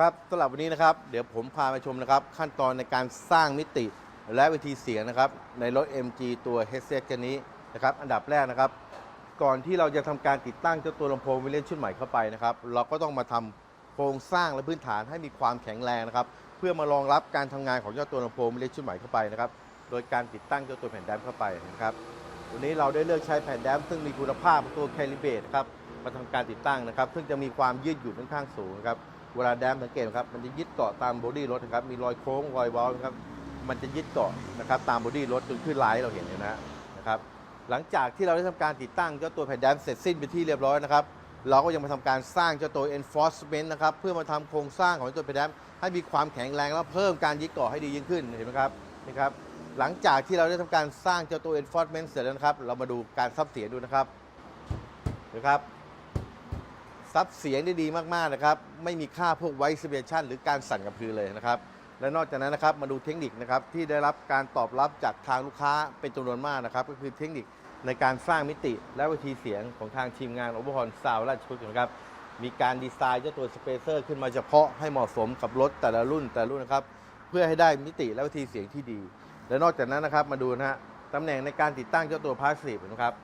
ครับสำหรับวันนี้นะครับ เดี๋ยวผมพาไปชมนะครับ ขั้นตอนในการสร้างมิติและวิธีเสียงนะครับ ในรถ MG ตัว h e a d s e t คันนี้นะครับ อันดับแรกนะครับ ก่อนที่เราจะทำการติดตั้งเจ้าตัวลำโพงวิเลนชุดใหม่เข้าไปนะครับ เราก็ต้องมาทำโครงสร้างและพื้นฐานให้มีความแข็งแรงนะครับ เพื่อมารองรับการทำงานของเจ้าตัวลำโพงวิเลนชุดใหม่เข้าไปนะครับ โดยการติดตั้งเจ้าตัวแผ่นแดมเข้าไปนะครับ วันนี้เราได้เลือกใช้แผ่นแดมซึ่งมีคุณภาพตัวแคลิเบตครับมาทำการติดตั้งนะครับ ซึ่งจะมีความยืดหยุ่นค่อนข้างสูงครับ เวลาแดมสังเกตนะครับมันจะยึดเกาะตามบอดี้รถนะครับมีรอยโค้งรอยเว้านะครับมันจะยึดเกาะนะครับตามบอดี้รถจนขึ้นไลน์เราเห็นเนี่ยนะนะครับหลังจากที่เราได้ทำการติดตั้งเจ้าตัวแผ่นแดมเสร็จสิ้นไปนที่เรียบร้อยนะครับเราก็ยังมาทำการสร้างเจ้าตัว enforcement นะครับเพื่อมาทำโครงสร้างของตัวแผ่นแดมให้มีความแข็งแรงและเพิ่มการยึดเกาะให้ดียิ่งขึ้นเห็นไหมครับนี่ครับหลังจากที่เราได้ทำการสร้างเจ้าตัว enforcement เสร็จแล้วนะครับ เรามาดูการซับเสียดูนะครับนะครับ ซับเสียงได้ดีมากๆนะครับ ไม่มีค่าพวกไวซ์เบชันหรือการสั่นกระพือเลยนะครับ และนอกจากนั้นนะครับมาดูเทคนิคนะครับที่ได้รับการตอบรับจากทางลูกค้าเป็นจำนวนมากนะครับ ก็คือเทคนิคในการสร้างมิติและวิธีเสียงของทางทีมงานอเวอร์ฮอนซาวราชพฤกษ์นะครับ มีการดีไซน์เจ้าตัวสเปเซอร์ขึ้นมาเฉพาะให้เหมาะสมกับรถแต่ละรุ่นแต่ละรุ่นนะครับ เพื่อให้ได้มิติและวิธีเสียงที่ดี และนอกจากนั้นนะครับมาดูนะฮะตำแหน่งในการติดตั้งเจ้าตัวพาสซีฟนะครับ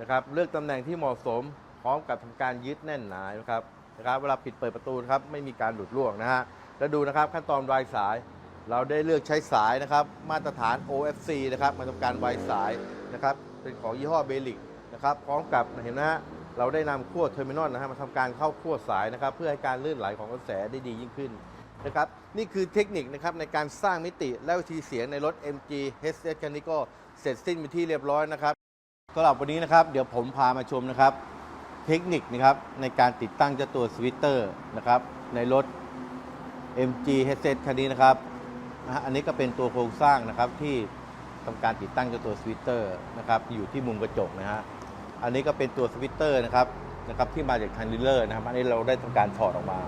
นะครับ เลือกตำแหน่งที่เหมาะสม พร้อมกับทำการยึดแน่นหนานะครับนะครับ เวลาปิดเปิดประตูนะครับไม่มีการหลุดร่วงนะฮะแล้วดูนะครับขั้นตอนวายสาย เราได้เลือกใช้สายนะครับ มาตรฐาน OFC นะครับมาทำการวายสายนะครับ เป็นของยี่ห้อเบลิกนะครับ พร้อมกับเห็นนะฮะเราได้นำขั้วเทอร์มินอลนะฮะมาทำการเข้าขั้วสายนะครับ เพื่อให้การลื่นไหลของกระแสได้ดียิ่งขึ้นนะครับนี่คือเทคนิคนะครับในการสร้างมิติและวิธีเสียงในรถ MG HS คันนี้ก็เสร็จสิ้นไปที่เรียบร้อยนะครับสำหรับวันนี้นะครับ เดี๋ยวผมพามาชมนะครับ เทคนิคนะครับในการติดตั้งเจ้าตัวสวิตเตอร์นะครับในรถ MG h e a d s e t คันนี้นะครับอันนี้ก็เป็นตัวโครงสร้างนะครับที่ทำการติดตั้งเจ้าตัวสวิตเตอร์นะครับอยู่ที่มุมกระจกนะฮะอันนี้ก็เป็นตัวสวิตเตอร์นะครับนะครับที่มาจากทางดีลเลอร์นะครับอันนี้เราได้ทำการถอดออกมา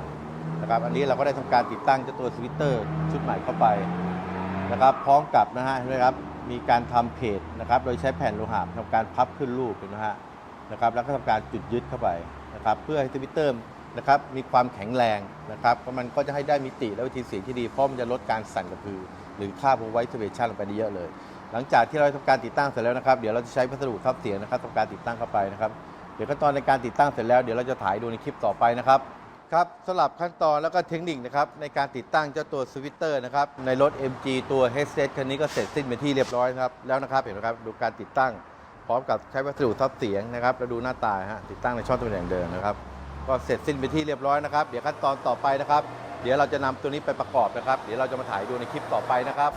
นะครับอันนี้เราก็ได้ทำการติดตั้งเจ้าตัวสวิตเตอร์ชุดใหม่เข้าไปนะครับพร้อมกับนะฮะนไหมครับมีการทำเพจนะครับโดยใช้แผ่นโลหะทำการพับขึ้นรูปเห็นไหมฮะ นะครับแล้วก็ทำการจุดยึดเข้าไปนะครับเพื่อให้ทวิตเตอร์นะครับมีความแข็งแรงนะครับเพราะมันก็จะให้ได้มิติและวิธีเสียงที่ดีเพราะมันจะลดการสั่นกระพือ หรือค่าพวไวท์เทเบชันลงไปได้เยอะเลย หลังจากที่เราทำการติดตั้งเสร็จแล้วนะครับเดี๋ยวเราจะใช้วัสดุทับเสียงนะครับทำการติดตั้งเข้าไปนะครับเดี๋ยวขั้นตอนในการติดตั้งเสร็จแล้วเดี๋ยวเราจะถ่ายดูในคลิปต่อไปนะครับครับสำหรับขั้นตอนแล้วก็เทคนิคนะครับในการติดตั้งเจ้าตัวสวิตเตอร์นะครับในรถ MG ตัว h e a d s e t คันนี้ก็เสร็จสิ้นเป็นที่เรียบร้อยครับแล้วนะครับเห็นไหมครับดูการติดตั้ง ร้อมกับใช้วัสดุทับเสียงนะครับแล้วดูหน้าตาฮะติดตั้งในช่องตำแหน่งเดิมนะครับ ก็เสร็จสิ้นเป็นที่เรียบร้อยนะครับ เดี๋ยวขั้นตอนต่อไปนะครับ เดี๋ยวเราจะนำตัวนี้ไปประกอบนะครับ เดี๋ยวเราจะมาถ่ายดูในคลิปต่อไปนะครับ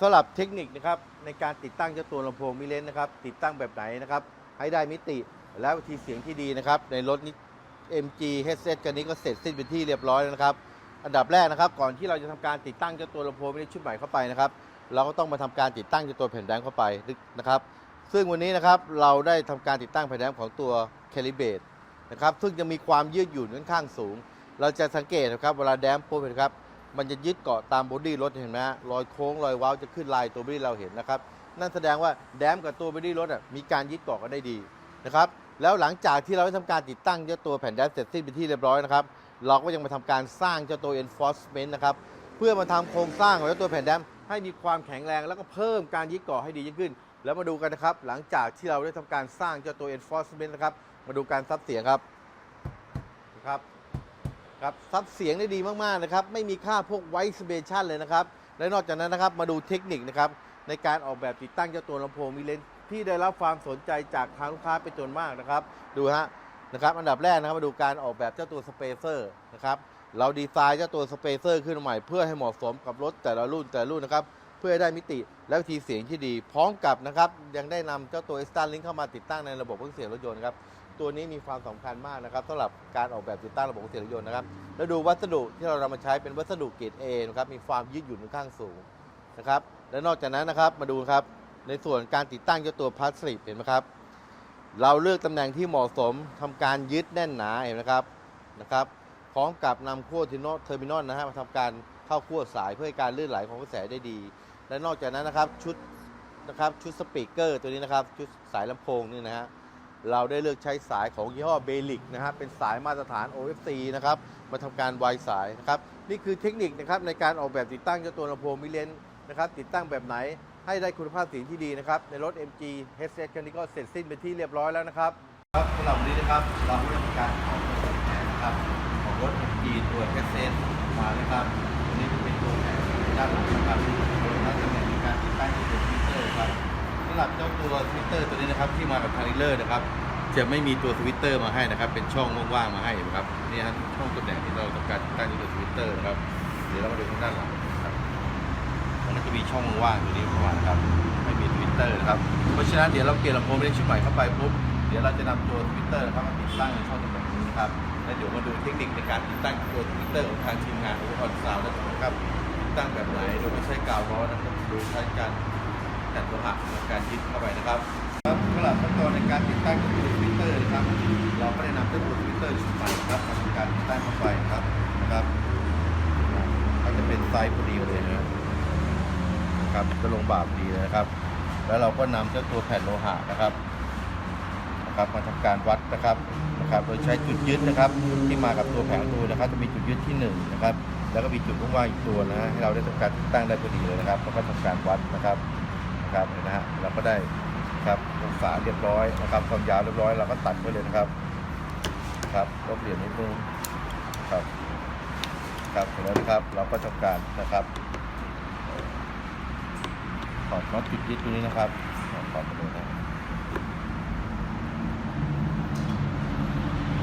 สำหรับเทคนิคนะครับในการติดตั้งเจ้าตัวลำโพงมิเลนนะครับ ติดตั้งแบบไหนนะครับ ให้ได้มิติและวิธีเสียงที่ดีนะครับ ในรถนี้ MG headset กันนี้ก็เสร็จสิ้นเป็นที่เรียบร้อยแล้วนะครับ อันดับแรกนะครับ ก่อนที่เราจะทำการติดตั้งเจ้าตัวลำโพงมิเลนชุดใหม่เข้าไปนะครับ เราก็ต้องมาทำการติดตั้งเจ้าตัวแผ่นแดมเข้าไปนะครับ ซึ่งวันนี้นะครับเราได้ทำการติดตั้งแผ่นแดมของตัว c a l i b r a t e นะครับซึ่งจะมีความยืดหยุ่นค่อนข้างสูง เราจะสังเกตนะครับเวลาแดมปุ๊บเห็นะครับมันจะยึดเกาะตามบอดี้รถเห็นไหมฮะรอยโค้งรอยว้าจะขึ้นลายตัวบอดี้เราเห็นนะครับ นั่นแสดงว่าแดมกับตัวบอดี้รถมีการยึดเกาะกันได้ดีนะครับ แล้วหลังจากที่เราได้ทำการติดตั้งเจ้าตัวแผ่นแดมเสร็จสิ้นเป็นที่เรียบร้อยนะครับ เราก็ยังมาทำการสร้างเจ้าตัว enforcement นะครับ เพื่อมาทำโครงสร้างของเจ้าตัวแผ่นแดมให้มีความแข็งแรงแล้วก็เพิ่มการยึดเกาะให้ดียิ่งขึ้น แล้วมาดูกันนะครับ หลังจากที่เราได้ทำการสร้างเจ้าตัว enforcement นะครับ มาดูการซับเสียงครับนะครับครับซับเสียงได้ดีมากๆนะครับ ไม่มีค่าพวกไวซ์เบชันเลยนะครับ และนอกจากนั้นนะครับมาดูเทคนิคนะครับในการออกแบบติดตั้งเจ้าตัวลำโพงมีเลนที่ได้รับความสนใจจากทางลูกค้าเป็นจำนวนมากนะครับ ดูฮะ นะครับอันดับแรกนะครับมาดูการออกแบบเจ้าตัวสเปเซอร์นะครับเราดีไซน์เจ้าตัวสเปเซอร์ขึ้นใหม่เพื่อให้เหมาะสมกับรถแต่ละรุ่นแต่ละรุ่นนะครับเพื่อให้ได้มิติและวิธีเสียงที่ดี พร้อมกับนะครับยังได้นำเจ้าตัว Star Link เข้ามาติดตั้งในระบบเครื่องเสียงรถยนต์ครับตัวนี้มีความสำคัญมากนะครับสำหรับการออกแบบติดตั้งระบบเครื่องเสียงรถยนต์นะครับแล้วดูวัสดุที่เรานำมาใช้เป็นวัสดุเกรด A นะครับมีความยืดหยุ่นค่อนข้างสูงนะครับและนอกจากนั้นนะครับมาดูครับในส่วนการติดตั้งเจ้าตัวพลาสติกเห็นไหมครับ เราเลือกตำแหน่งที่เหมาะสมทำการยึดแน่นหนาเห็นไหมครับนะครับ พร้อมกับนำขั้วเทอร์มินอลนะฮะมาทำการเข้าขั้วสายเพื่อให้การลื่นไหลของกระแสได้ดี และนอกจากนั้นนะครับชุดนะครับชุดสปีกเกอร์ตัวนี้นะครับชุดสายลำโพงนี่นะฮะเราได้เลือกใช้สายของยี่ห้อเบลิกนะครับเป็นสายมาตรฐาน OFC นะครับมาทำการวายสายนะครับนี่คือเทคนิคนะครับในการออกแบบติดตั้งเจ้าตัวลำโพงมิเลนนะครับติดตั้งแบบไหน ให้ได้คุณภาพเสียงที่ดีนะครับ ในรถ MG Headset คันนี้ก็เสร็จสิ้นเป็นที่เรียบร้อยแล้วนะครับ ครับสำหรับวันนี้นะครับ เราได้มีการออกแบบแผนนะครับของรถ MG ตัว Headset มานะครับตัวนี้เป็นตัวแผนด้านหลังนะครับโดยนักตำแหน่งในการติดตั้งที่เป็นฟิลเตอร์ครับสำหรับเจ้าตัวสวิตเตอร์ตัวนี้นะครับที่มากับทาริเลอร์นะครับจะไม่มีตัวสวิตเตอร์มาให้นะครับ เป็นช่องว่างๆมาให้นะครับนี่ครับช่องตำแหน่งที่เราต้องการติดตั้งตัวสวิตเตอร์นะครับ เดี๋ยวเรามาดูทางด้านหลัง มีช่องว่างอยู่นี้เข้ามานะครับไม่มีทวิตเตอร์นะครับเพราะฉะนั้นเดี๋ยวเราเปลี่ยนลำโพงไปในชุดใหม่เข้าไปปุ๊บเดี๋ยวเราจะนำตัวทวิตเตอร์นะครับมาติดตั้งในช่องตำแหน่งนี้นะครับและเดี๋ยวมาดูเทคนิคในการติดตั้งตัวทวิตเตอร์ของทางทีมงานอุปกรณ์ซาวนะครับติดตั้งแบบไหนโดยไม่ใช้กาวร้อนนะครับโดยใช้การแผ่นโลหะในการยึดเข้าไปนะครับครับสำหรับขั้นตอนในการติดตั้งตัวทวิตเตอร์นะครับ เราก็ได้นำตัวทวิตเตอร์ชุดใหม่ครับมาทำการติดตั้งเข้าไปครับนะครับก็จะเป็นไซส์พอดีเลยนะ ครับครับจะลงบาพอดีนะครับ แล้วเราก็นำเจ้าตัวแผ่นโลหะนะครับนะครับมาทำการวัดนะครับนะครับ โดยใช้จุดยึดนะครับ ที่มากับตัวแผงดูนะครับ จะมีจุดยึดที่1นะครับแล้วก็มีจุดว่างๆอีกตัวนะฮะให้เราได้ทำการติดตั้งได้พอดีเลยนะครับแล้วก็ทำการวัดนะครับนะครับเห็นะฮะเราก็ได้ครับองศาเรียบร้อยนะครับความยาวเรียบร้อยเราก็ตัดไปเลยนะครับครับลบเหรียญนิดนึงครับครับเสร็จแล้วนะครับ เราก็ทำการนะครับ อดน็อตจุดยึดตัวนี้นะครับถอดไปเลยน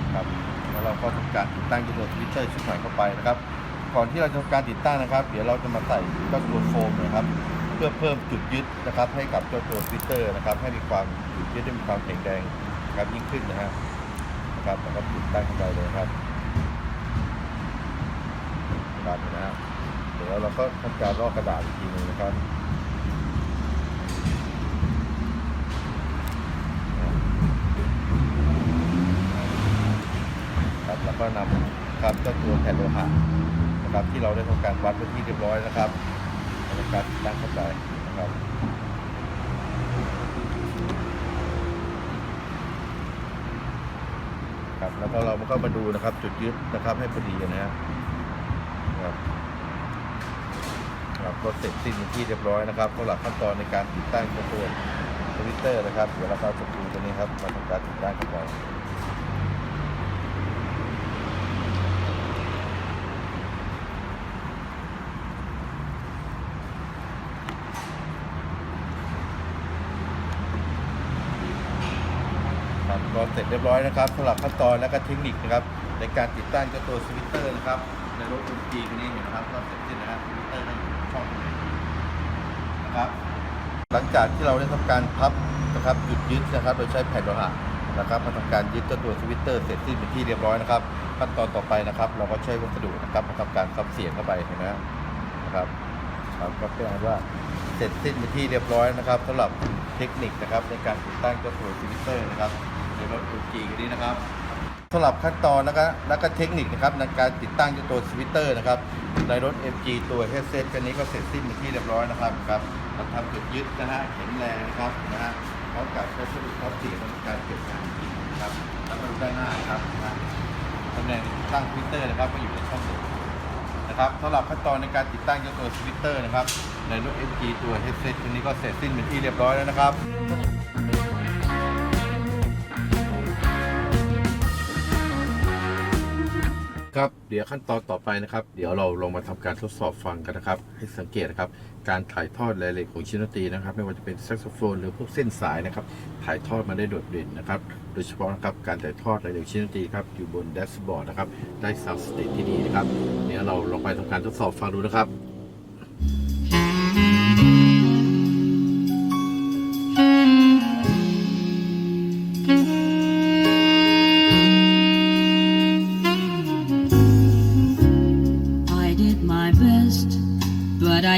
ะครับแล้วเราก็ทำการติดตั้งตัวทวิตเตอร์ชุดใหม่เข้าไปนะครับ ก่อนที่เราจะทำการติดตั้งนะครับ เดี๋ยวเราจะมาใส่เจ้าตัวโฟมนะครับ เพื่อเพิ่มจุดยึดนะครับ ให้กับเจ้าตัวทวิตเตอร์นะครับ ให้มีความจุดยึดได้มีความแข็งแรงนะครับยิ่งขึ้นนะฮะนะครับแล้วก็ติดตั้งเข้าไปเลยครับครับนะฮะเดี๋ยวเราก็ทำการลอกกระดาษอีกทีหนึงนะครับ ครับแล้ว ก็นำครับเจ้าตัวแผ่นโลหะนะครับที่เราได้ทำการวัดไว้ที่เรียบร้อยนะครับในการติดตั้งเข้าไปนะครับครับแล้วก็เราก็มาดูนะครับจุดยึดนะครับให้พอดีนะครับครับก็เสร็จสิ้นเป็นที่เรียบร้อยนะครับสำหรับขั้นตอนในการติดตั้งเจ้าตัวทวิตเตอร์นะครับเดี๋ยวเราก็จะดูตัวนี้ครับมาทำการติดตั้งเข้าไป รับก็เสร็จเรียบร้อยนะครับสำหรับขั้นตอนและก็เทคนิคนะครับในการติดตั้งเจ้าตัวสวิตเตอร์นะครับในรถอุจีคันนี้เห็นนะครับก็เสร็จสิ้นนะครับสวิตเตอร์ในช่องนี้นะครับหลังจากที่เราได้ทำการพับนะครับหยุดยึดนะครับโดยใช้แผ่นโลหะนะครับมาทำการยึดเจ้าตัวสวิตเตอร์เสร็จสิ้นเป็นที่เรียบร้อยนะครับขั้นตอนต่อไปนะครับ เราก็ใช้วัสดุนะครับมาทำการซับเสียงเข้าไปเห็นไหมนะครับครับก็เป็นว่าเสร็จสิ้นเป็นที่เรียบร้อยนะครับสำหรับเทคนิคนะครับในการติดตั้งเจ้าตัวสวิตเตอร์นะครับ รถจีคันนี้นะครับสำหรับขั้นตอนนะครับและก็เทคนิคนะครับในการติดตั้งตัวสวิตเตอร์นะครับในรถ MG ตัว Headset คันนี้ก็เสร็จสิ้นเป็นที่เรียบร้อยนะครับครับเราทำจุดยึดนะฮะแข็งแรงนะครับนะฮะพร้อมกับใช้สรุปท็อปสีในการเก็บงานจริงนะครับแล้วมาดูด้านหน้าครับนะตำแหน่งตั้งสวิตเตอร์นะครับก็อยู่ในช่องเดิมนะครับสำหรับขั้นตอนในการติดตั้งตัวสวิตเตอร์นะครับในรถ MG ตัว Headset คันนี้ก็เสร็จสิ้นเป็นที่เรียบร้อยแล้วนะครับ ครับ เดี๋ยวขั้นตอนต่อไปนะครับ เดี๋ยวเราลองมาทำการทดสอบฟังกันนะครับ ให้สังเกตนะครับ การถ่ายทอดรายละเอียดของชิ้นดนตรีนะครับ ไม่ว่าจะเป็นแซกโซโฟนหรือพวกเส้นสายนะครับ ถ่ายทอดมาได้โดดเด่นนะครับ โดยเฉพาะนะครับ การถ่ายทอดรายละเอียดชิ้นดนตรีครับ อยู่บนแดชบอร์ดนะครับ ได้ซาวด์สเตจที่ดีนะครับ เดี๋ยวเราลองไปทำการทดสอบฟังดูนะครับ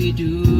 we do.